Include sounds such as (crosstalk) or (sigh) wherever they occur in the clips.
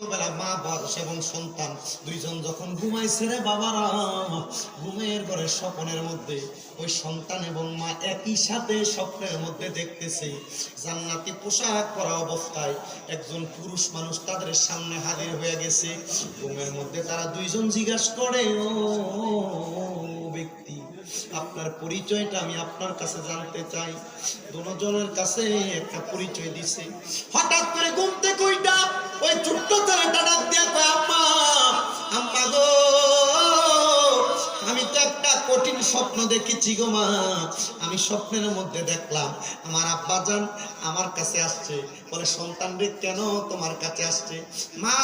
মা, বাস এবং সন্তান দুইজন যখন বাবারা, ঘুমের ঘরে মধ্যে, ওই সন্তান এবং মা একই সাথে স্বপ্নের মধ্যে দেখতেছে, জান্নাতি পোশাক অবস্থায় একজন পুরুষ মানুষ তাদের সামনে হাজির হয়ে গেছে। ঘুমের মধ্যে তারা দুইজন জিজ্ঞাসা করে, ও, ব্যক্তি, আপনার পরিচয়টা আমি আপনার কাছে জানতে চাই। দুজনের কাছে একটা পরিচয় দিছে। হঠাৎ করে ঘুম থেকে ওইটা ওই ছোট্ট ছেলেটা ডাক দিয়ে আম্মা আম্মা গো। কঠিন স্বপ্ন দেখেছি গো মা। আমি স্বপ্নের মধ্যে দেখলাম, আমার আব্বা জান আমার কাছে আসছে। বলে, সন্তান রে, কেন তোমার কাছে আসছে? মা,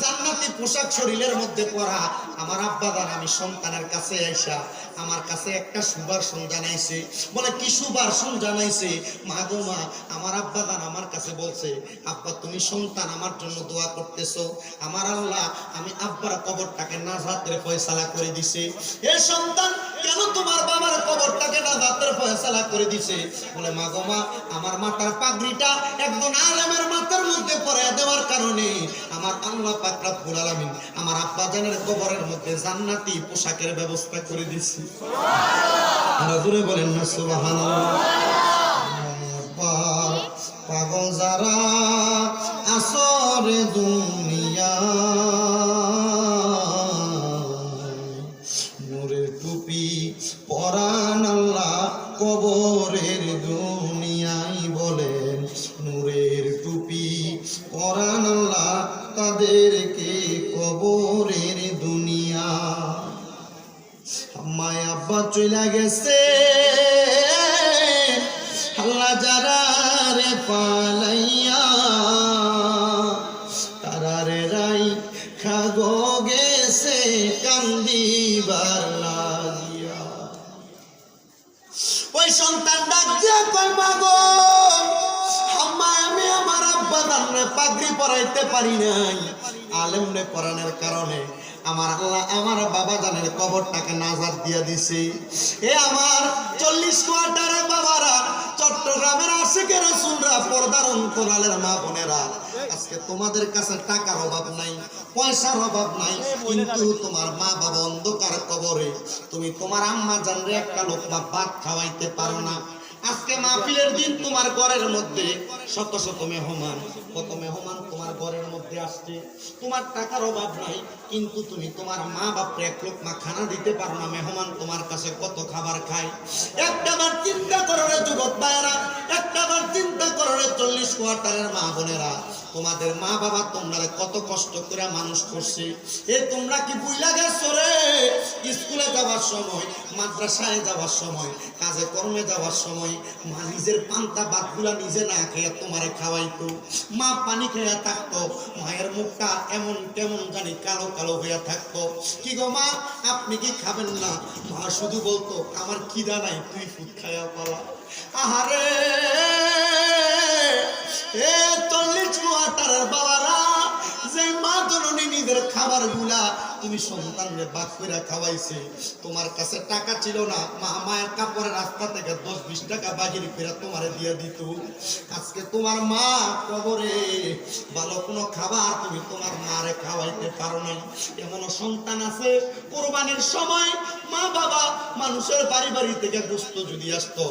জান্নাতি পোশাক শরীরের মধ্যে পরা আমার আব্বা জান আমি সন্তানের কাছে আইসা আমার কাছে একটা সুবার জানাইছে। বলে, কি সুবার জানাইছে? মা গো মা, আমার আব্বা জান আমার কাছে বলছে, আব্বা, তুমি সন্তান, আমার জন্য দোয়া করতেছো। আমার আল্লাহ, আমি আব্বার কবরটাকে নাজাতের ফয়সালা করে দিছে। এ সন্তান কেন তোমার বাবার কবরটাকে নাজাতের ফয়সালা করে দিছে? বলে মা গো মা আমার মাথার পাগড়িটা একজন আলেমের মাথার মধ্যে পরে দেওয়ার কারণে আমার আল্লাহ পাক রব্বুল আলামিন আমার আব্বা জানের কবরের মধ্যে জান্নাতি পোশাকের ব্যবস্থা করে দিছে। আর জোরে বলেন না সুবহানাল্লাহ। পাগল যারা আসরে দুনিয়া আল্লাহ তাদেরকে কবরের দুনিয়া। আম্মায় আব্বা চলে গেছে। আল্লাহ যারা রে পালাইয়া আব্বা পাগড়ি পরাইতে পারি নাই। আলেম নে পরানোর কারণে আমার আল্লাহ আমার বাবা জানের কবরটাকে নাজার দিয়া দিছে। এ আমার চল্লিশ কোয়ার্টারে বাবারা, চট্টগ্রামের আশেকে রসুলরা পর্দার অন্তরালের মা বোনেরা, আজকে তোমাদের কাছে টাকার অভাব নাই, পয়সার অভাব নাই, কিন্তু তোমার মা বাবা অন্ধকার কবরে, তুমি তোমার আম্মা জানরে একটা লোকমা ভাত খাওয়াইতে পারো না। আজকে মাহফিলের দিন তোমার ঘরের মধ্যে শত শত মেহমান, কত মেহমান তোমার ঘরের মধ্যে আসছে। তোমার টাকার অভাব নাই, কিন্তু তুমি তোমার মা বাপরে এক লোক মা খানা দিতে পারো না। মেহমান তোমার কাছে কত খাবার খায়। একটা বার চিন্তা করো রে যুবক ভাইয়েরা, একটা বার চিন্তা করো রে চল্লিশ কোয়ার্টারের মা বোনেরা। তোমাদের মা বাবা তোমরা কত কষ্ট করে মানুষ করছে। এ তোমরা কি বুইলা গেছো রে? স্কুলে যাওয়ার সময়, মাদ্রাসায় যাওয়ার সময়, কাজে কর্মে যাওয়ার সময় নিজের পান্তা নিজে না তোমারে খাওয়াইতো। মা পানি থাকতো, মায়ের মুখটা এমন কেমন জানি কালো কালো থাকতো। কি গো মা, আপনি কি খাবেন না? মা শুধু বলতো, আমার খিদা নাই, তুই ফুট খায়া পালা। আহারে, এ চল্লিশ কোয়ার্টারের বাবারা, যে মা জননী নিজের খাবারগুলা তুমি সন্তানরে বাক করে খাওয়াইছে, তোমার কাছে টাকা ছিল না, মা, মায়ের কাপড়ের রাস্তা থেকে দশ বিশ টাকা বাহির করে তোমারে দিয়ে দিত। আজকে তোমার মা কবরে, ভালো কোনো খাবার তুমি তোমার মারে খাওয়াইতে পারো নাই। এমন সন্তান আছে, কোরবানির সময় মা বাবা মানুষের বাড়ি বাড়ি থেকে গুস্ত যদি আসতো,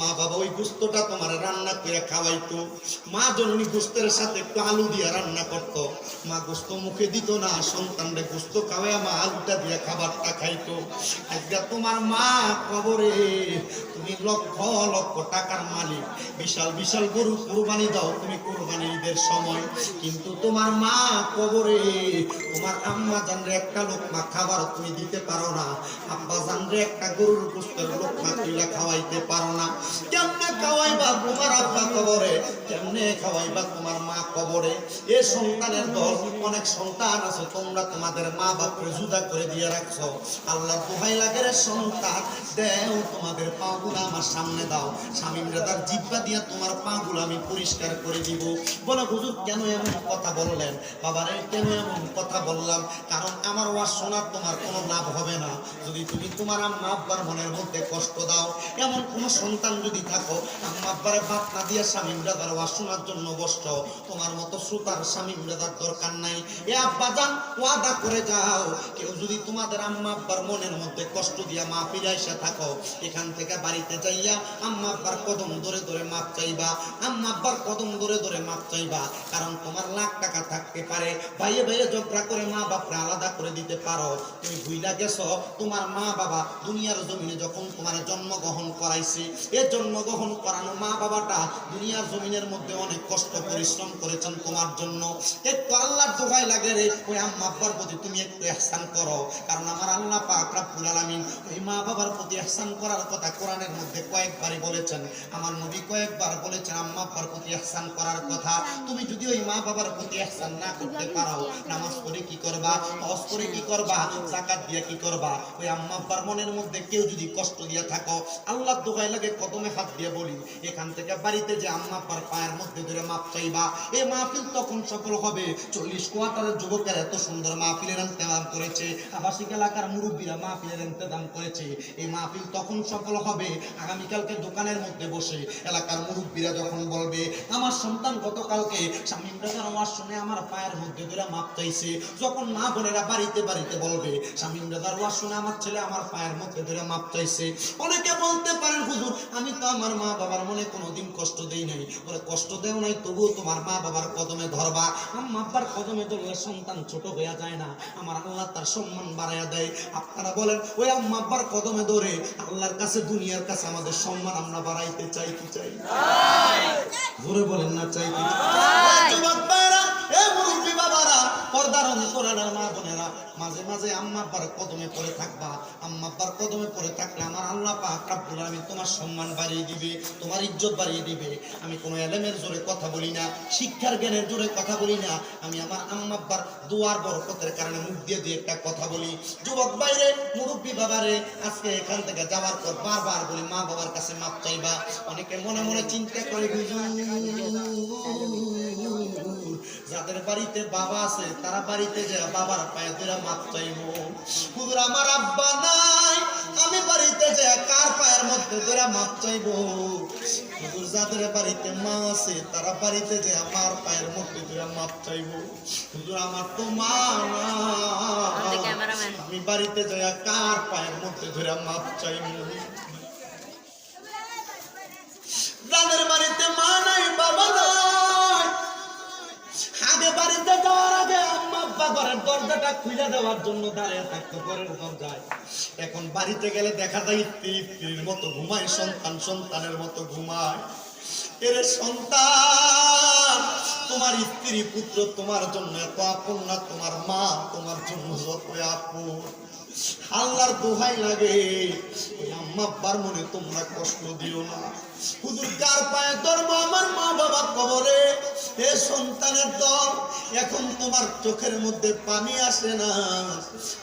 মা বাবা ওই গুস্তটা তোমার রান্না করে খাওয়াইতো। মা জননী গুস্তের সাথে একটু আলু দিয়ে রান্না করতো। মা গোস্ত মুখে দিত না, সন্তানরে গোস্ত খাওয়াইয়া মা আলুটা দিয়ে খাবারটা খাইতো। আজকে তোমার মা কবরে। তুমি লক্ষ লক্ষ টাকার মালিক। বিশাল বিশাল গরু কোরবানি দাও তুমি কোরবানি ঈদের সময়। কিন্তু তোমার মা কবরে। তোমার আম্মা জানরে একটা লোকমা খাবার তুমি দিতে পারো না। আব্বা জানরে একটা গরুর গোস্তের লোকমা তুইলা খাওয়াইতে পারো না। কেমনে খাওয়াইবা তোমার আব্বা কবরে? কেমনে খাওয়াইবা তোমার মা কবরে? এ সন্তানের দল, অনেক সন্তান আছে, তোমরা তোমাদের মা বাবা বাপরে জুদা করে দিয়ে রাখছো। আল্লাহ দোহাই লাগে রে সন্তান। দেও তোমাদের পাগুলো আমার সামনে দাও। স্বামীরা তার জিব্বা দিয়ে তোমার পাগুলো আমি পরিষ্কার করে দিব। বলে, হুজুর কেন এমন কথা বললেন? বাবারে, কেন এমন কথা বললাম? কারণ আমার ওয়াজ শোনার তোমার কোনো লাভ হবে না। যদি তুমি তোমার আম্মা আব্বার মনের মধ্যে কষ্ট দাও, এমন কোনো সন্তান যদি থাকো, আম্মা আব্বারে বাপ না দিয়ে স্বামী ব্রাদার ওয়াজ শোনার জন্য বসছ। তোমার মতো শ্রোতার স্বামী ব্রাদার দরকার নাই। এ আব্বা যান, ওয়াদা করে যাও, কেউ যদি তোমাদের আম্মা আব্বার মনের মধ্যে কষ্ট দিয়া মা ফিরাইসা থাকো, এখান থেকে বাড়িতে যাইয়া আম্মা আব্বার কদম ধরে ধরে মাপ চাইবা, আম্মা আব্বার কদম ধরে ধরে মাপ চাইবা, কারণ তোমার লাখ টাকা থাকতে পারে, ভাইয়ে ভাইয়ে ঝগড়া করে মা বাপরা আলাদা করে দিতে পারো। তুমি ভুইলা গেছো, তোমার মা বাবা দুনিয়ার জমিনে যখন তোমার জন্মগ্রহণ করাইছে, এ জন্মগ্রহণ করানো মা বাবাটা দুনিয়ার জমিনের মধ্যে অনেক কষ্ট, পরিশ্রম করেছেন তোমার জন্য। একটু আল্লাহর দোহাই লাগে রে, ওই আম্মা আব্বার প্রতি তুমি একটু ihsan করো। কারণ আমার আল্লাহ পাক রাব্বুল আলামিন ওই মা বাবার প্রতি ihsan করার কথা কোরআনের মধ্যে কয়েকবারই বলেছেন। আমার নবী কয়েকবার বলেছেন, আম্মা আব্বার প্রতি ihsan করার কথা। তুমি যদি ওই মা বাবার প্রতি ihsan না করতে পারো, নামাজ পড়ে কি করবা? হজ করে কি করবা? জাকাত দিয়ে কি করবা? ওই আম্মা আব্বার মনের মধ্যে কেউ যদি কষ্ট দিয়ে থাকো আল্লাহ দোহাই লাগে কদমে হাত দিয়ে বলি, এখান থেকে বাড়িতে যে আম্মা আব্বার পায়ের মধ্যে ধরে মাপ চাইবা এই মাহফিল তখন সফল হবে। চল্লিশ কোয়ার্টারের যুবকের এত সুন্দর মাহফিলের ইন্তজাম করেছে। আবাসিক এলাকার মুরব্বীরা মাহফিলের ইন্তজাম করেছে। এই মাহফিল তখন সফল হবে আগামীকালকে দোকানের মধ্যে বসে। এলাকার মুরব্বীরা যখন বলবে, আমার সন্তান গতকালকে স্বামী ব্রাদার ওয়াজ শুনে আমার পায়ের মধ্যে ধরে মাপ চাইছে। যখন মা বোনেরা বাড়িতে বাড়িতে বলবে, স্বামী ব্রাদার ওয়াজ শুনে আমার ছেলে আমার পায়ের মধ্যে ধরে মাপ চাইছে। অনেকে বলতে পারেন, হুজুর, আমি তো আমার মা বাবার মনে কোনোদিন কষ্ট দেই নাই। বলে, কষ্ট দেও নাই, তবুও তোমার মা বাবার কদমে ধরবা। আম্মা আব্বার কদমে ধরলে সন্তান ছোট হয়ে যায় না। আমার আল্লাহ তার সম্মান বাড়াইয়া দেয়। আপনারা বলেন ওই আম্মা আব্বার কদমে ধরে আল্লাহর কাছে দুনিয়ার কাছে আমাদের সম্মান আমরা বাড়াইতে চাই কি চাই ধরে বলেন না চাই কি চাই? যুবক ভাইরা, এ মুরব্বি বাবারা, পর্দার অন্তরালের মা বোনেরা, মাঝে মাঝে আম্মা আব্বার কদমে পড়ে থাকবা। আম্মা আব্বার কদমে পড়ে থাকলে আমার আল্লাহ পাক রাব্বুল তোমার সম্মান বাড়িয়ে দিবে তোমার ইজ্জত বাড়িয়ে দিবে। আমি কোনো এলেমের জোরে কথা বলি না শিক্ষার জ্ঞানের জোরে কথা বলি না। আমি আমার আম্মা আব্বার দুয়ার বরকতের কারণে মুখ দিয়ে দিয়ে একটা কথা বলি। যুবক বাইরে মুরব্বী বাবারে আজকে এখান থেকে যাওয়ার পর বারবার বলি মা বাবার কাছে মাপ চাইবা। অনেকে মনে মনে চিন্তা করে যাদের বাড়িতে বাবা আছে তারা বাড়িতে যে বাবার পায়ে ধরে মাপ চাইব। হুজুর, আমার আব্বা নাই, আমি বাড়িতে যে কার পায়ের মধ্যে ধরে মাপ চাইব? হুজুর, যাদের বাড়িতে মা আছে, তারা বাড়িতে যে আমার পায়ের মধ্যে ধরে মাপ চাইব। হুজুর, আমার তো মা নাই, আমি বাড়িতে যাই কার পায়ের মধ্যে ধরে মাপ চাইব? যাদের বাড়িতে মা নাই, বাবা নাই, আগে বাড়িতে যাওয়ার আব্বা ঘরের দরজাটা খুলে দেওয়ার জন্য দাঁড়িয়ে থাকতো ঘরের দরজায়। এখন বাড়িতে গেলে দেখা যায় স্ত্রী স্ত্রীর মতো ঘুমায়, সন্তান সন্তানের মতো ঘুমায়। এর সন্তান, তোমার স্ত্রী পুত্র তোমার জন্য এত আপন না, তোমার মা তোমার জন্য যত আপন। আল্লাহর দোহাই লাগে। ওই আম্মা আব্বার মনে তোমরা কষ্ট দিও না। চোখের মধ্যে পানি আসে না।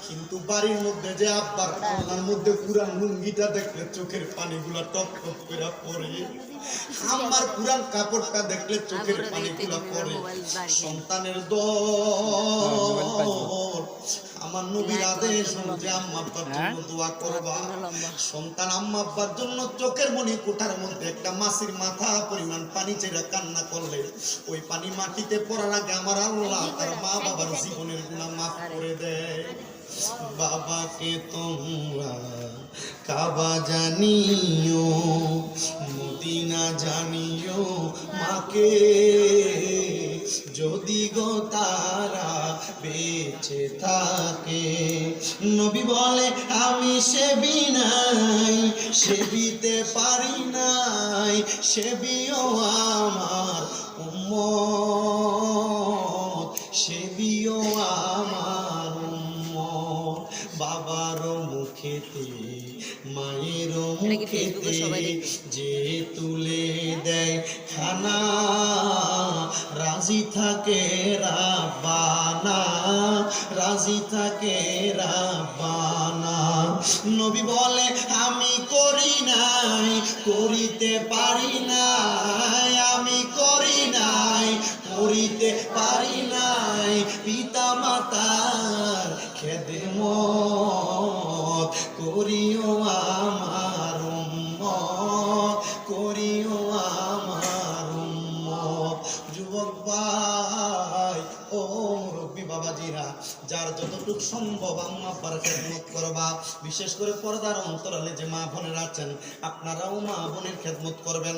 কিন্তু বাড়ির মধ্যে যে আব্বার আল্লাহর মধ্যে পুরান লুঙ্গিটা দেখলে চোখের পানিগুলা টপ টপ করে পড়ে। আমার পুরান কাপড়টা দেখলে চোখের পানিগুলা পড়ে। সন্তানের দল আমার নবীর আদেশ অনুযায়ী আম্মা আব্বার জন্য দোয়া করবা। সন্তান আম্মা আব্বার জন্য চোখের মনি কোঠার মধ্যে একটা মাসির মাথা পরিমাণ পানি ছেড়ে কান্না করলে ওই পানি মাটিতে পড়ার আগে আমার আল্লাহ তার মা বাবার জীবনের গুণা মাফ করে দেয় বাবাকে তোমরা কাবা জানিও মদিনা জানিও মাকে যদি গো তারা বেঁচে থাকে নবী বলে আমি সেবি নাই সেবিতে পারি নাই সেবিও আমার উম্মত সেবিও আমার উম্মত। বাবার মুখেতে মায়ের মুখেতে যে তুলে দেয় খানা। রাজি থাকে রাবানা রাজি থাকে রাব্বানা। নবী বলে, আমি করি নাই, করিতে পারি নাই, আমি করি নাই, করিতে পারি নাই পিতা মাতার খেদমত করিও আমার vamos আব্বার খেদমত করবা। বিশেষ করে পর্দার অন্তরালে যে মা আছেন, আপনারাও মা বোনের খেদমত করবেন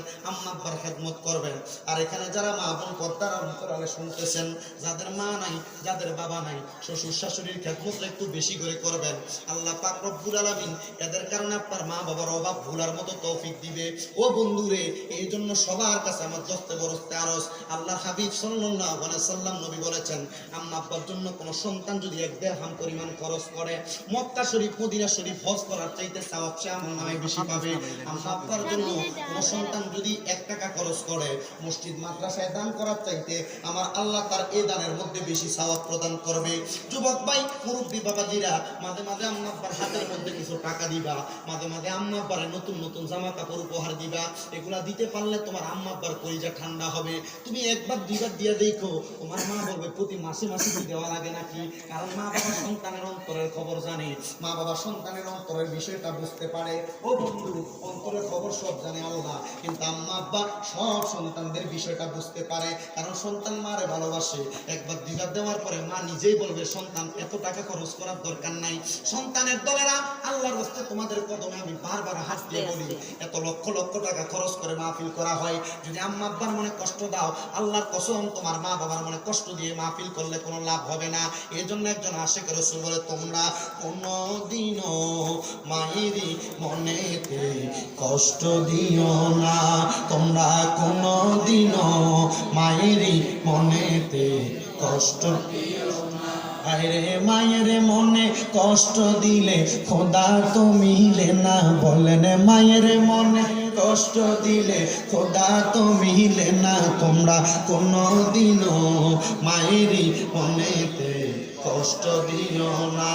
খেদমত করবেন। আর এখানে যারা মা বোন পর্দার অন্তরালে শুনতেছেন, যাদের মা নাই, যাদের বাবা নাই, শ্বশুর শাশুড়ির একটু বেশি করে করবেন। আল্লাহ পাক রব্বুল আলামিন এদের কারণে আপনার মা বাবার অভাব মতো তৌফিক দিবে। ও বন্ধুরে, এই জন্য সবার কাছে আমার দস্তে বরস্তে আরস আল্লাহ হাবিব সাল্লাল্লাহু আলাইহি সাল্লাম নবী বলেছেন, আম্মা আব্বার জন্য কোনো সন্তান যদি এক দেড় হাম পরিমাণ খরচ করে মক্কা শরীফ মদিনা শরীফ হজ করার চাইতে সওয়াব সে আমার নামে বেশি পাবে। আম্মা আব্বার জন্য কোনো সন্তান যদি এক টাকা খরচ করে মসজিদ মাদ্রাসায় দান করার চাইতে আমার আল্লাহ তার এই দানের মধ্যে বেশি সওয়াব প্রদান করবে। যুবক ভাই মুরব্বী বাবাজিরা মাঝে মাঝে আম্মা আব্বার হাতের মধ্যে কিছু টাকা দিবা মাঝে মাঝে আম্মা আব্বারে নতুন নতুন জামা কাপড় উপহার দিবা। এগুলা দিতে পারলে তোমার আম্মা আব্বার কলিজা ঠান্ডা হবে। তুমি একবার দুইবার দিয়ে দেখো তোমার মা বলবে প্রতি মাসে মাসে কি দেওয়া লাগে নাকি? কারণ মা বাবা সন্তানের অন্তরের খবর জানে। মা বাবা সন্তানের অন্তরের বিষয়টা বুঝতে পারে। ও বন্ধু, অন্তরের খবর সব জানে আল্লাহ। কিন্তু আম্মা, আব্বা সব সন্তানদের বিষয়টা বুঝতে পারে। কারণ সন্তান মারে ভালোবাসে। একবার দিদার দেওয়ার পরে মা নিজেই বলবে, সন্তান, এত টাকা খরচ করার দরকার নাই। সন্তানের দলেরা আল্লাহর হস্তে তোমাদের কদমে আমি বারবার হাত দিয়ে বলি এত লক্ষ লক্ষ টাকা খরচ করে মাহফিল করা হয়। যদি আম্মা আব্বার মনে কষ্ট দাও আল্লাহর কসম তোমার মা বাবার মনে কষ্ট দিয়ে মাহফিল করলে কোনো লাভ হবে না। এই জন্য একজন আশেখ রসুল বলে তোমরা কোনো দিনও মায়েরই মনেতে কষ্ট দিও না। তোমরা কোনো দিনও মায়েরই মনেতে কষ্ট আরে মায়ের মনে কষ্ট দিলে খোদা তো মিলে না। বলেন মায়ের মনে কষ্ট দিলে খোদা তো মিলে না। তোমরা কোনো দিনও মায়েরই মনেতে কষ্ট দিও না,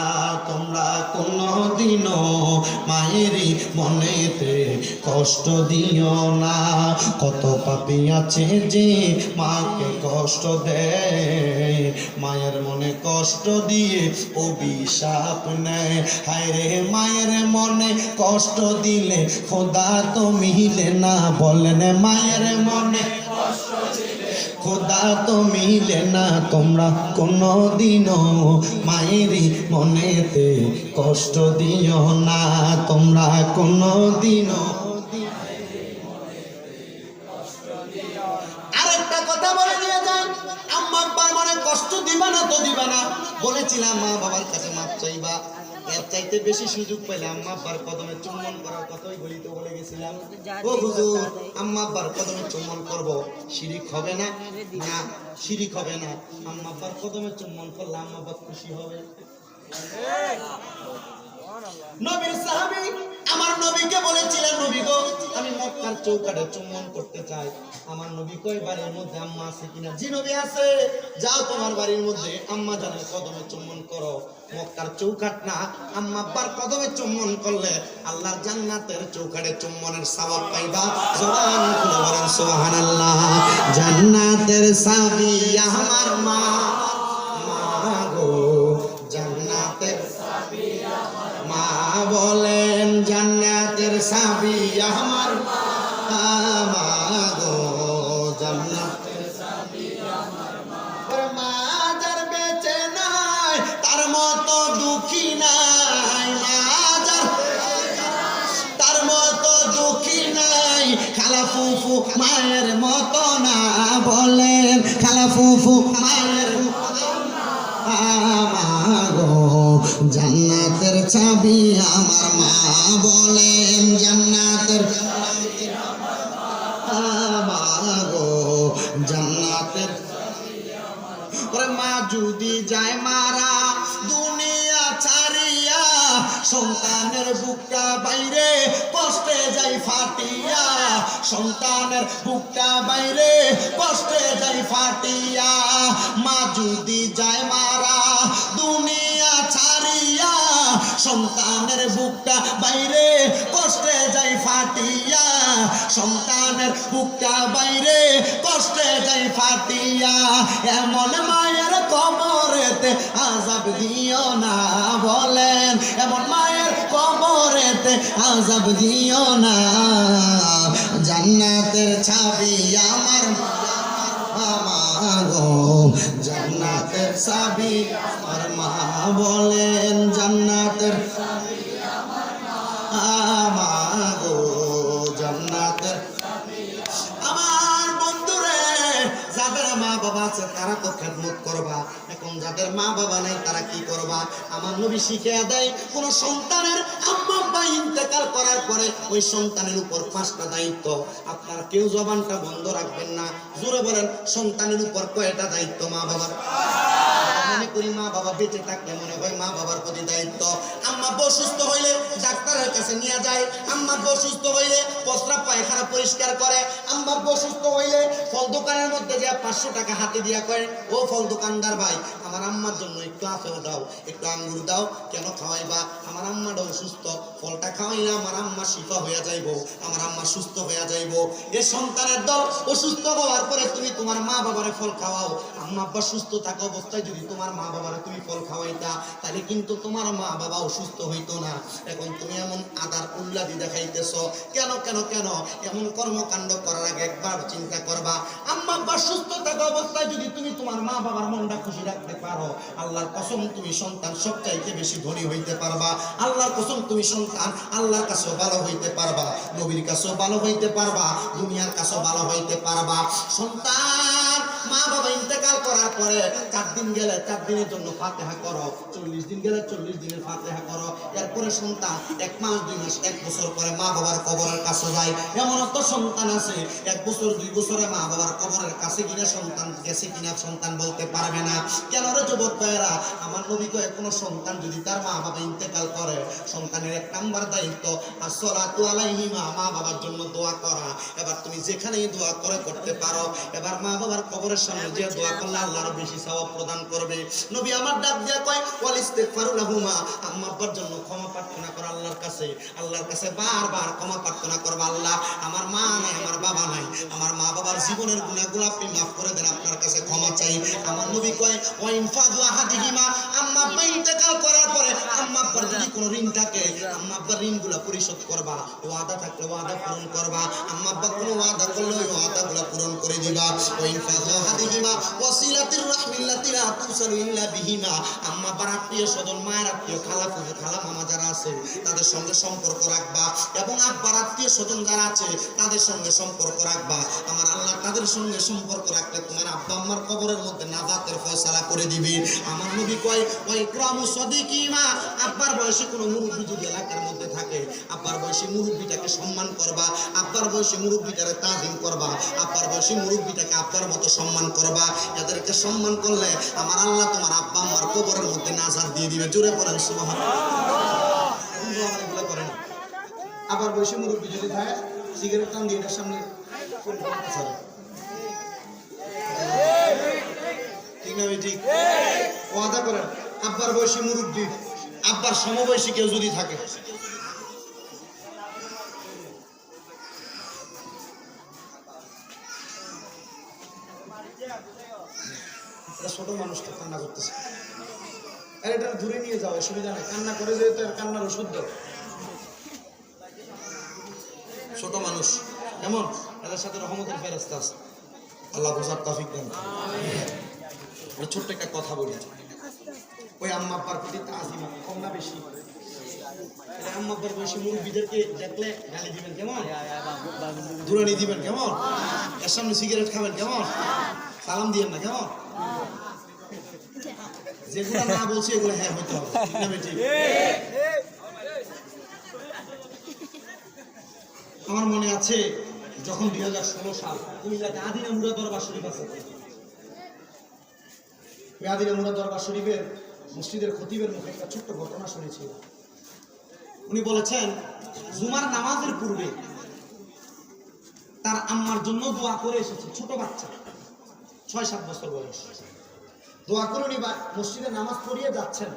তোমরা কোনো দিনও মায়েরই মনেতে কষ্ট দিও না। কত পাপি আছে যে মাকে কষ্ট দেয়, মায়ের মনে কষ্ট দিয়ে অভিশাপ নেয়। হায় রে মায়ের মনে কষ্ট দিলে খোদা তো মিলে না বলেন, মায়ের মনে খোদা তো মিলে না, তোমরা কোনো দিনও মায়েরই মনেতে কষ্ট দিও না। তোমরা কোনো দিনও মনে কষ্ট দিবা না তো দিবা না। বলেছিলাম মা বাবার কাছে মাপ চাইবা। এর চাইতে বেশি সুযোগ পাইলাম আম্মা আব্বার কদমে চুম্বন করার কথাই বলি তো বলে গেছিলাম। ও হুজুর আম্মা আব্বার কদমে চুম্বন করব শিরিক হবে না? না শিরিক হবে না। আম্মা আব্বার কদমে চুম্বন করলে আম্মা আব্বা খুশি হবে। নবীর সাহাবী আমার নবীকে বলেছিলেন, নবী গো, আমি মক্কার চৌকাঠে চুম্বন করতে চাই। আমার নবী কই বাড়ির মধ্যে আম্মা আছে কিনা? জি, নবী আছে। যাও তোমার বাড়ির মধ্যে আম্মা জানের কদমে চুম্বন করো। মক্কার চৌকাট না, আম্মা আব্বার কদমে চুম্বন করলে আল্লাহর জান্নাতের চৌকাঠে চুম্বনের সওয়াব পাইবা। জবান খুলে বলেন, সুবহানাল্লাহ। জান্নাতের সাবি আমার মা খালা জান্নাতের চাবি আমার মা বলেন, জান্নাতের জান্নাতের মা যদি যায় মারা, দুনিয়া ছাড়িয়া সন্তানের বুকটা বাইরে কষ্টে যাই ফাটিয়া। সন্তানের বুকটা বাইরে, কষ্টে যাই ফাটিয়া, মা যদি যায় মারা, দুনিয়া সারিয়া সন্তানের বুকটা বাইরে, কষ্টে যাই ফাটিয়া, সন্তানের বুকটা বাইরে, কষ্টে যাই ফাটিয়া, এমন মায়ের কবরেতে আজাব দিও না বলেন, এমন মায়ের কবরেতে আজাব দিও না। জান্নাতের ছাবি আমার জান্নাতের চাবি আমার মা বলেন, জান্নাতের আমাগো জান্নাতের বাবা আছে, তারা তো খেদমত করবা। এখন যাদের মা বাবা নাই, তারা কি করবা? আমার নবী শিখিয়ে দেয়, কোন সন্তানের আব্বা ইন্তেকাল করার পরে ওই সন্তানের উপর পাঁচটা দায়িত্ব। আপনার কেউ জবানটা বন্ধ রাখবেন না। জোরে বলেন, সন্তানের উপর কয়টা দায়িত্ব মা বাবার মনে করি মা বাবা বেঁচে থাকলে মনে হয় মা বাবার প্রতি দায়িত্ব। আম্মা অসুস্থ হইলে ডাক্তারের কাছে নিয়ে যায়। আম্মা অসুস্থ হইলে প্রস্রাব পায়খানা পরিষ্কার করে। আম্মা অসুস্থ হইলে ফল দোকানের মধ্যে যে পাঁচশো টাকা হাতে দিয়া করে, ও ফল দোকানদার ভাই, আমার আম্মার জন্য একটু আপেল দাও, একটু আঙ্গুর দাও, কেন খাওয়াইবা? আমার আম্মাটা অসুস্থ ফলটা খাওয়াইলে আমার আম্মা শিফা হইয়া যাইব, আমার আম্মা সুস্থ হইয়া যাইব। এ সন্তানের দল অসুস্থ হওয়ার পরে তুমি তোমার মা বাবারে ফল খাওয়াও। আম্মা আব্বা সুস্থ থাকা অবস্থায় যদি তোমার মা বাবারে তুমি ফল খাওয়াইতা, তাহলে কিন্তু তোমার মা বাবা অসুস্থ হইতো না। এখন তুমি এমন আদার উল্লাদি দেখাইতেছ, কেন কেন কেন? এমন কর্মকাণ্ড করার আগে একবার চিন্তা করবা। আম্মা আব্বা সুস্থ থাকা অবস্থায় যদি তুমি তোমার মা বাবার মনটা খুশি রাখতে পারো, আল্লাহর কসম তুমি সন্তান সবচাইতে বেশি ধনী হইতে পারবা। আল্লাহর কসম তুমি সন্তান আল্লাহর কাছেও ভালো হইতে পারবা, নবীর কাছেও ভালো হইতে পারবা, দুনিয়ার কাছেও ভালো হইতে পারবা। সন্তান মা বাবা ইন্তেকাল করার পরে চার দিন গেলে, চার দিনের জন্য ফাতেহা করো, চল্লিশ দিন গেলে চল্লিশ দিনের ফাতেহা করো। এরপরে সন্তান এক মাস, দুই মাস, এক বছর পরে মা বাবার কবরের কাছে যায়। এমন তো সন্তান আছে, এক বছর, দুই বছরে মা বাবার কবরের কাছে কিনা সন্তান গেছে কিনা সন্তান বলতে পারবে না। কেন রে যুবক ভাইয়েরা? আমার নবী কয়ে, কোনো সন্তান যদি তার মা বাবা ইন্তেকাল করে, সন্তানের এক নাম্বার দায়িত্ব আর আসসালাতু আলাইহিমা মা বাবার জন্য দোয়া করা। এবার তুমি যেখানেই দোয়া করে করতে পারো। এবার মা বাবার কবরের সামনে যে দোয়া করলে আল্লাহর বেশি সওয়াব প্রদান করবে। নবী আমার ডাক দিয়া কয় ওয়াল ইস্তিগফারু লাহুমা। আম্মা আব্বার জন্য ক্ষমা প্রার্থনা করো আল্লাহর কাছে। আল্লাহর কাছে বারবার ক্ষমা প্রার্থনা করবা আল্লাহ। আমার মা নাই আমার বাবা নাই। আমার মা বাবার জীবনের গুনাহগুলো আপনি মাফ করে দেন আপনার কাছে ক্ষমা চাই। আমার নবী কয় ওয়া ইনফাদু আহাদিহিমা। আম্মা আব্বা ইন্তেকাল করার পরে আম্মা আব্বার যদি কোনো ঋণ থাকে আম্মা আব্বার ঋণগুলো পরিশোধ করবা। ওয়াদা থাকলে ওয়াদা পূরণ করবা। আম্মা আব্বা কোনো ওয়াদা করলে ওই ওয়াদাগুলো পূরণ করে দিবা। ওয়া আহাদিহিমা ওয়াসিলাতির রাহমিল্লাতি লা তুসালু ইল্লা বিহিমা। আম্মা আত্মীয় স্বজন, মায়ের আত্মীয় খালা, ফুফু, খালা, মামা যারা আছে, তাদের সঙ্গে সম্পর্ক রাখবা। এবং আব্বার আত্মীয় স্বজন যারা আছে, তাদের সঙ্গে সম্পর্ক রাখবা। আমার আল্লাহ তাদের সঙ্গে সম্পর্ক রাখলে তোমার আব্বা আম্মার কবরের মধ্যে নাজাতের ফয়সালা করে দিবে। আমার নবী কয় ওই সদিকিমা। আব্বার বয়সে কোনো মুরব্বী যদি এলাকার মধ্যে থাকে, আব্বার বয়সে মুরব্বীটাকে সম্মান করবা। আব্বার বয়সে মুরব্বীটাকে তাজিম করবা। আব্বার বয়সে মুরব্বীটাকে আব্বার মতো সম্মান করবা এদেরকে সম্মান করলে আমার আল্লাহ তোমার আব্বা আম্মার কবরের মধ্যে নাজার দিয়ে দিবে। জোরে পড়েন না। আবার বয়সে মুরব্বী যদি থাকে সিগারেট টান দিয়ে এটার সামনে ঠিক না ভাই, ঠিক? ওয়াদা করেন আব্বার বয়সী মুরব্বী আব্বার সমবয়সী কেউ যদি থাকে এটা ছোট মানুষ কান্না করতেছে? আর এটা দূরে নিয়ে যাও, অসুবিধা নেই। কান্না করে যেহেতু এর কান্নার ওষুধ দাও। ছোট মানুষ এমন এদের সাথে রহমতের ফেরস্তা আছে। আল্লাহ বোঝার তফিক দেন ছোট্ট একটা কথা বলি। ওই আম্মা আব্বার প্রতি তাজিম কম না বেশি? আম্মা আব্বার বয়সী মুরব্বীদেরকে দেখলে গালি দিবেন কেমন? দূরানি দিবেন কেমন? এর সামনে সিগারেট খাবেন কেমন? সালাম দিবেন না কেমন? হ্যাঁ? আমার মনে আছে, যখন দুই হাজার ষোলো সাল কুমিল্লাতে আদিনা মুরা দরবার শরীফ আছে। ওই আদিনা মুরা দরবার শরীফের মসজিদের খতিবের মুখে একটা ছোট্ট ঘটনা শুনেছি। উনি বলেছেন, জুমার নামাজের পূর্বে তার আম্মার জন্য দোয়া করে এসেছে ছোট বাচ্চা, ছয় সাত বছর বয়স। দোয়া করে উনি বা- মসজিদে নামাজ পড়িয়ে যাচ্ছেন।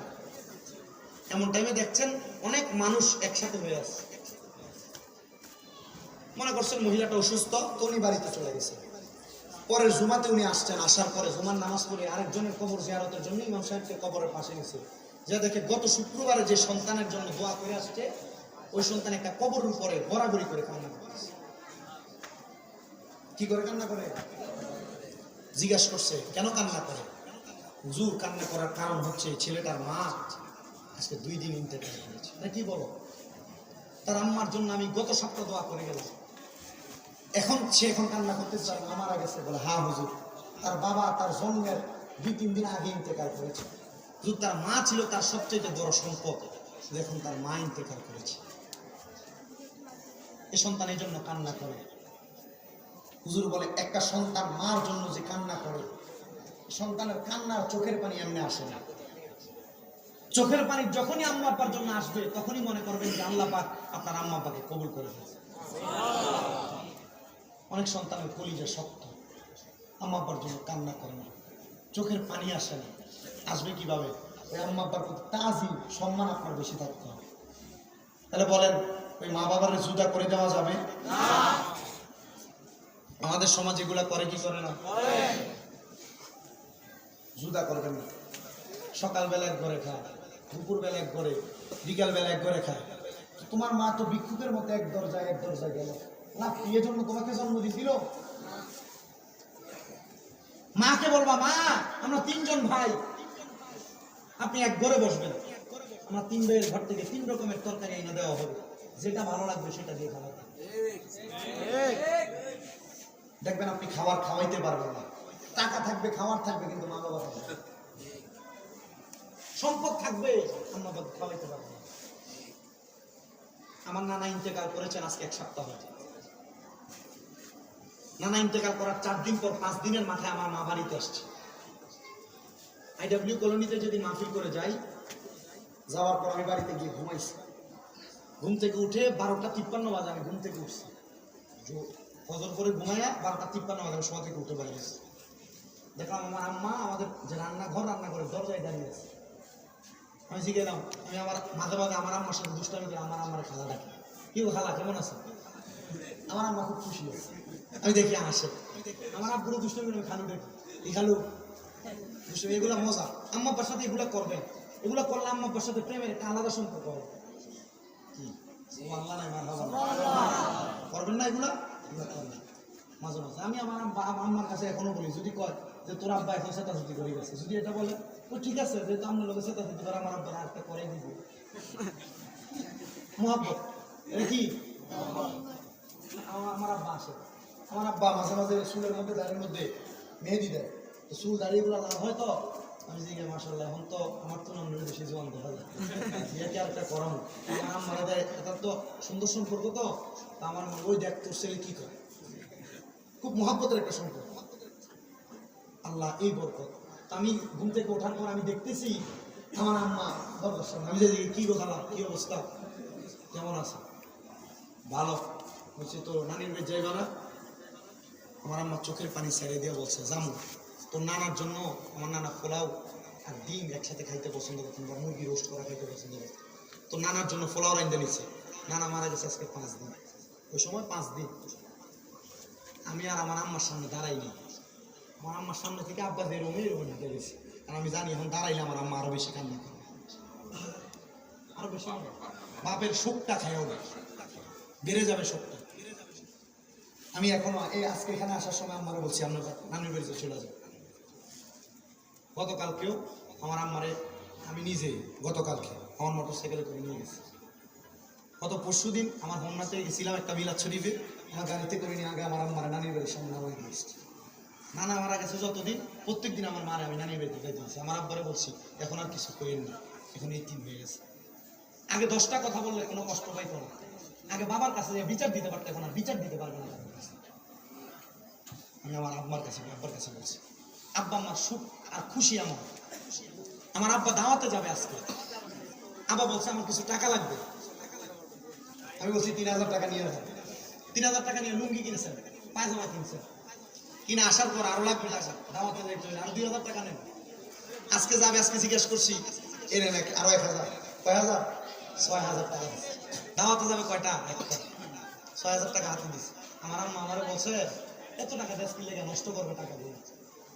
এমন টাইমে দেখছেন অনেক মানুষ একসাথে হয়ে আছে। মনে করছেন মহিলাটা অসুস্থ, তো উনি বাড়িতে চলে গেছে। পরের জুমাতে উনি আসছেন, আসার পরে জুমার নামাজ পড়ে আরেকজনের কবর জিয়ারতের জন্য ইমাম সাহেবকে কবরের পাশে গেছে। যা দেখে গত শুক্রবারে যে সন্তানের জন্য দোয়া করে আসছে, ওই সন্তান একটা কবর উপরে বরাবরি করে কান্না করতেছে কি করে কান্না করে? জিজ্ঞাসা করছে, কেন কান্না করে? হুজুর কান্না করার কারণ হচ্ছে ছেলেটার মা আজকে দুই দিন ইন্তেকাল করেছে। না কি বলো? তার আম্মার জন্য আমি গত সপ্তাহ দোয়া করে গেলাম। এখন সে এখন কান্না করতে চায় মা মারা গেছে। বলে হা হুজুর, তার বাবা তার জন্মের দুই, তিন দিন আগে ইন্তেকাল করেছে। হুজুর, তার মা ছিল তার সবচেয়ে বড় সম্পদ। এখন তার মা ইন্তেকাল করেছে। এ সন্তান এই জন্য কান্না করে। হুজুর বলে, একটা সন্তান মার জন্য যে কান্না করে সন্তানের কান্নার চোখের পানি এমনি আসে না। চোখের পানি যখনই আম্মা আব্বার জন্য আসবে, তখনই মনে করবেন যে আল্লাহ পাক আপনার আম্মা কবুল করে অনেক সন্তানের কলিজা শক্ত। আম্মা আব্বার জন্য কান্না করে না। চোখের পানি আসে না। আসবে কীভাবে? ওই আম্মা আব্বার প্রতি তাজি সম্মান আপনার বেশি থাকতে হবে। তাহলে বলেন, ওই মা বাবার জুদা করে দেওয়া যাবে? আমাদের সমাজ এগুলা করে কি করে না? জুদা করবেন না। সকালবেলা এক ঘরে খায়, দুপুরবেলা এক ঘরে, বিকালবেলা এক ঘরে খায়। তোমার মা তো ভিক্ষুকের মতো এক দরজায় এক দরজায় গেল। না, কি এজন্য তোমাকে জন্ম দিছিল? মাকে বলবা, মা, আমরা তিনজন ভাই। আপনি এক ঘরে বসবেন। আমার তিন ভাইয়ের ঘর থেকে তিন রকমের তরকারি এনে দেওয়া হবে। যেটা ভালো লাগবে সেটা দিয়ে খাওয়াতে। দেখবেন আপনি খাবার খাওয়াইতে পারবেন না। টাকা থাকবে, খাবার থাকবে কিন্তু মা বাবা থাকবে। সম্পদ থাকবে আম্মা বাবা খাওয়াইতে পারবে আমার নানা ইন্তেকাল করেছেন আজকে এক সপ্তাহ নানা ইন্তেকাল করার চার দিন পর পাঁচ দিনের মাথায় আমার মা বাড়িতে আসছে। আইডব্লিউ কলোনিতে যদি মাহফিল করে যাই, যাওয়ার পর আমি বাড়িতে গিয়ে ঘুমাইছি। ঘুম থেকে উঠে বারোটা তিপ্পান্ন বাজে আমি ঘুম থেকে উঠছি। ফজর করে ঘুমাইয়া বারোটা তিপ্পান্ন বাজে আমি শোয়া থেকে উঠে বাড়ি এসেছি দেখলাম আমার আম্মা আমাদের যে রান্নাঘর রান্নাঘরের দরজায় দাঁড়িয়ে আছে। আমি শিখে গেলাম আমি আমার মাঝে মাঝে আমার আম্মার সাথে দুষ্টামি করে আমার আম্মার খালা ডাকি। কি গো খালা কেমন আছে? আমার আম্মা খুব খুশি হয়েছে। আমি দেখি আসে আমার আব্বুরও দুষ্টামি করে খালু দেখি। এই খালু দুষ্টামি এগুলা মজা। আম্মা আব্বার সাথে এগুলা করবেন এগুলা করলে আম্মা আব্বার সাথে প্রেমের একটা আলাদা সম্পর্ক হবে। কি? করবেন না এগুলা? এগুলা মাঝে মাঝে। আমি আমার আব্বা আম্মার কাছে এখনও বলি যদি কয় যে তোর আব্বা এখন চেতাচুতি করে গেছে। যদি এটা বলে তো ঠিক আছে যেহেতু আপনার লোকের চেতাচুতি করে আমার আব্বার একটা করে দিব। (laughs) মহাব্বত। এটা কি? আমার আমার আব্বা আসে। আমার আব্বা মাঝে মাঝে চুলের মধ্যে দাড়ির মধ্যে মেহেদি দেয়। তো চুল দাড়িগুলো লাভ হয় তো আমি জিজ্ঞাসা মাসাল্লাহ এখন তো আমার তো নাম বেশি জোয়ান দেখা যায়। ইয়াকে আর একটা করাম। আমার দেয় এটা তো সুন্দর সম্পর্ক তো। তা আমার ওই দেখ তোর ছেলে কি করে? খুব মহাব্বতের একটা সম্পর্ক। আল্লাহ এই বরকত। আমি ঘুম থেকে ওঠার পর আমি দেখতেছি, আমার আম্মা দরকার সামনে, আমি যে কি খালা, কি অবস্থা? কেমন আছে? ভালো। বলছে তো নানির বেদ যাইবা না? আমার আম্মা চোখের পানি ছেড়ে দিয়ে বলছে, জামু, তোর নানার জন্য আমার নানা পোলাও আর ডিম একসাথে খাইতে পছন্দ করতেন বা মুরগি রোস্ট করা খাইতে পছন্দ করতেন তোর নানার জন্য পোলাও রাইন্দা নিচ্ছে নানা মারা গেছে আজকে পাঁচ দিন। ওই সময় পাঁচ দিন। আমি আর আমার আম্মার সামনে দাঁড়াইনি। আমার আম্মার সামনে থেকে আব্বা যে রুমে রুমে ঢুকে গেছি। আর আমি জানি এখন দাঁড়াইলে আমার আম্মা আরও বেশি কান্না করবে আরও বেশি বাপের শোকটা খায় হবে বেড়ে যাবে শোকটা। আমি এখনও এই আজকে এখানে আসার সময় আম্মারে বলছি আমরা নানির বাড়িতে চলে যাব গতকালকেও আমার আম্মারে আমি নিজেই গতকালকে আমার মোটর সাইকেলে করে নিয়ে গেছি। গত পরশু দিন আমার হোমনাতে গেছিলাম একটা বিলাত শরীফে আমার গাড়িতে করে নিয়ে আগে আমার আম্মারে নানির বাড়ির সামনে নামাই দিয়েছি নানা মারা গেছে যতদিন প্রত্যেক দিন আমার মারে আমি নানির বাড়িতে যাই দিয়েছি আমার আব্বারে বলছি, এখন আর কিছু করেন না, এখন এই তিন হয়ে গেছে। আগে দশটা কথা বললে কোনো কষ্ট পাইতো না। আগে বাবার কাছে বিচার দিতে পারতো, এখন আর বিচার দিতে পারবে না আমি আমার আব্বার কাছে আব্বার কাছে বলছি, আব্বা আমার সুখ আর খুশি আমার। আমার আব্বা দাওয়াতে যাবে আজকে। আব্বা বলছে, আমার কিছু টাকা লাগবে। আমি বলছি, তিন হাজার টাকা নিয়ে যাবে তিন হাজার টাকা নিয়ে লুঙ্গি কিনেছেন, পায়জামা কিনছেন। কিনে আসার পর আরও লাগবে টাকা দাওয়াতে যাইতে আরও দুই হাজার টাকা নেন আজকে যাবে, আজকে জিজ্ঞেস করছি এনে নাকি আরও এক হাজার। কয় হাজার? ছয় হাজার টাকা দাওয়াতে যাবে কয়টা? ছয় হাজার টাকা হাতে দিছে। আমার আম্মা আমারে বলছে, এত টাকা দেশ কি লেগে নষ্ট করবে টাকা দিয়ে।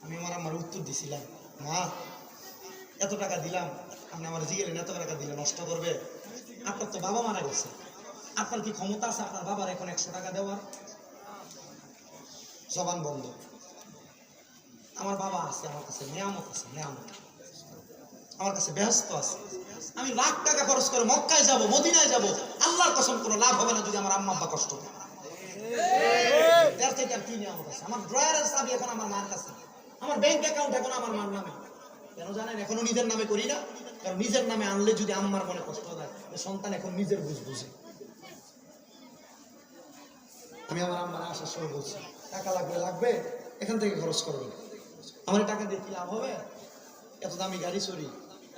আমি আমার আমার উত্তর দিছিলাম, মা, এত টাকা দিলাম, আপনি আমার জিগেলেন, এত টাকা দিলে নষ্ট করবে। আপনার তো বাবা মারা গেছে। আপনার কি ক্ষমতা আছে? আপনার বাবার এখন একশো টাকা দেওয়ার? জবান বন্ধ। আমার বাবা আছে, আমার কাছে নিয়ামত আছে, নিয়ামত। আমার কাছে ব্যস্ত আছে। আমি লাখ টাকা খরচ করে মক্কায় যাব, মদিনায় যাব, আল্লাহর কসম কোনো লাভ হবে না যদি আমার আম্মা আব্বা কষ্ট করে। আছে? আমার ড্রয়ারের চাবি এখন আমার মার কাছে। আমার ব্যাংক অ্যাকাউন্ট এখন আমার মার নামে। কেন জানেন, এখনও নিজের নামে করি না? কারণ নিজের নামে আনলে যদি আম্মার মনে কষ্ট হয় সন্তান এখন নিজের বুঝ বুঝে। আমি আমার আম্মার আসার সময় বলছি টাকা লাগবে লাগবে, এখান থেকে খরচ করবেন। আমার টাকা দিয়ে কি লাভ হবে? এত দামি গাড়ি চড়ি,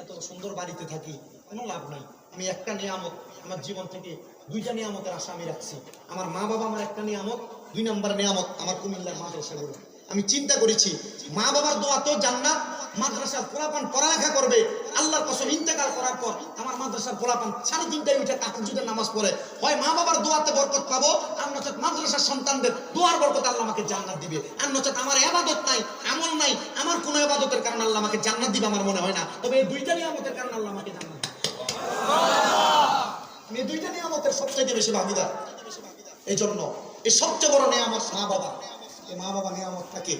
এত সুন্দর বাড়িতে থাকি, কোনো লাভ নাই। আমি একটা নিয়ামত আমার জীবন থেকে দুইটা নিয়ামতের আশা আমি রাখছি। আমার মা বাবা আমার একটা নিয়ামত, দুই নম্বর নিয়ামত আমার কুমিল্লার মাদ্রাসাগুলো আমি চিন্তা করেছি, মা বাবার দোয়া তো জান্নাত মাদ্রাসার পোলাপান পড়ালেখা করবে, আল্লাহর কসম ইন্তেকাল করার পর আমার মাদ্রাসার পোলাপান সাড়ে তিনটায় উঠে তাহাজুদের নামাজ পড়ে। হয় মা বাবার দোয়াতে বরকত পাবো, আর নচেত মাদ্রাসার সন্তানদের দোয়ার বরকত আল্লাহ আমাকে জান্নাত দিবে। আর নচেত আমার এবাদত নাই, আমল নাই, আমার কোনো এবাদতের কারণে আল্লাহ আমাকে জান্নাত দিবে আমার মনে হয় না। তবে এই দুইটা নিয়ামতের কারণে আল্লাহ আমাকে জান্নাত এই দুইটা নিয়ামতের সবচেয়ে বেশি ভাগিদার। এই জন্য এই সবচেয়ে বড় নিয়ামত মা বাবা এই মা বাবা নিয়ামতটাকে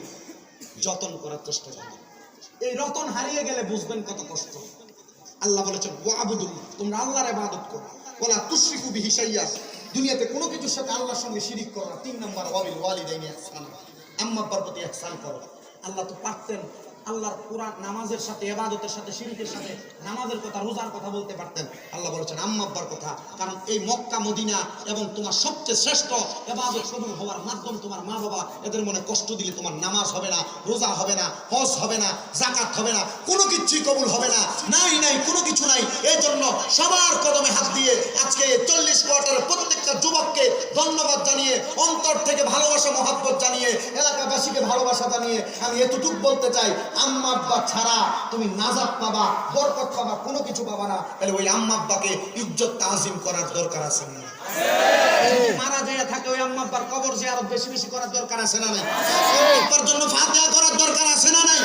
যতন করার চেষ্টা করবেন। এই রতন হারিয়ে গেলে বুঝবেন কত কষ্ট। আল্লাহ বলেছেন ওয়াবুদুল তোমরা আল্লাহর ইবাদত করো। ওলা তুশরিকু বিহি দুনিয়াতে কোনো কিছুর সাথে আল্লাহর সঙ্গে শিরিক করো না। তিন নম্বর, ওয়াবিল ওয়ালিদাইনি ইহসান আম্মা পর্বতী এক ইহসান করো। আল্লাহ তো পারতেন আল্লাহর কোরআন নামাজের সাথে এবাদতের সাথে, শিরিকের সাথে, নামাজের কথা, রোজার কথা বলতে পারতেন। আল্লাহ বলেছেন আম্মা আব্বার কথা, কারণ এই মক্কা, মদিনা এবং তোমার সবচেয়ে শ্রেষ্ঠ এবাদত কবুল হওয়ার মাধ্যম তোমার মা বাবা এদের মনে কষ্ট দিলে তোমার নামাজ হবে না, রোজা হবে না, হজ হবে না জাকাত হবে না, কোনো কিছুই কবুল হবে না, নাই নাই, কোনো কিছু নাই। এই জন্য সবার কদমে হাত দিয়ে আজকে চল্লিশ কোয়ার্টারের প্রত্যেকটা যুবককে ধন্যবাদ জানিয়ে, অন্তর থেকে ভালোবাসা, মহাব্বত জানিয়ে, এলাকাবাসীকে ভালোবাসা জানিয়ে আমি এতটুক বলতে চাই আম্মা আব্বা ছাড়া তুমি নাজাব পাবা, বরকত পাবা, কোনো কিছু পাবা না। তাহলে ওই আম্মা আব্বাকে ইজ্জত তাজিম করার দরকার আছে না? মারা যায় থাকে ওই আম্মা আব্বার কবর জিয়ারত বেশি বেশি করার দরকার আছে না নাই আব্বার জন্য ফাতিহা করার দরকার আছে না নাই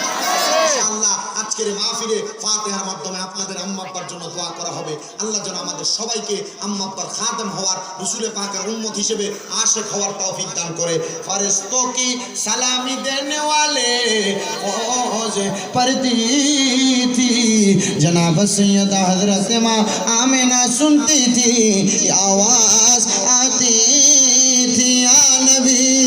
ইনশাআল্লাহ আজকের এই মাহফিলে ফাতিহার মাধ্যমে আপনাদের আম্মা আব্বার জন্য দোয়া করা হবে আল্লাহ যেন আমাদের সবাইকে আম্মা আব্বার খাদেম হওয়ার রসুলের পাকের উম্মত হিসেবে আশেক হওয়ার তৌফিক দান করে ফেরেশতों की सलामी देने वाले फौज पड़ती थी जनाब सैयद हजरत माँ आमिना सुनती थी ये आवाज शांति थिया नबी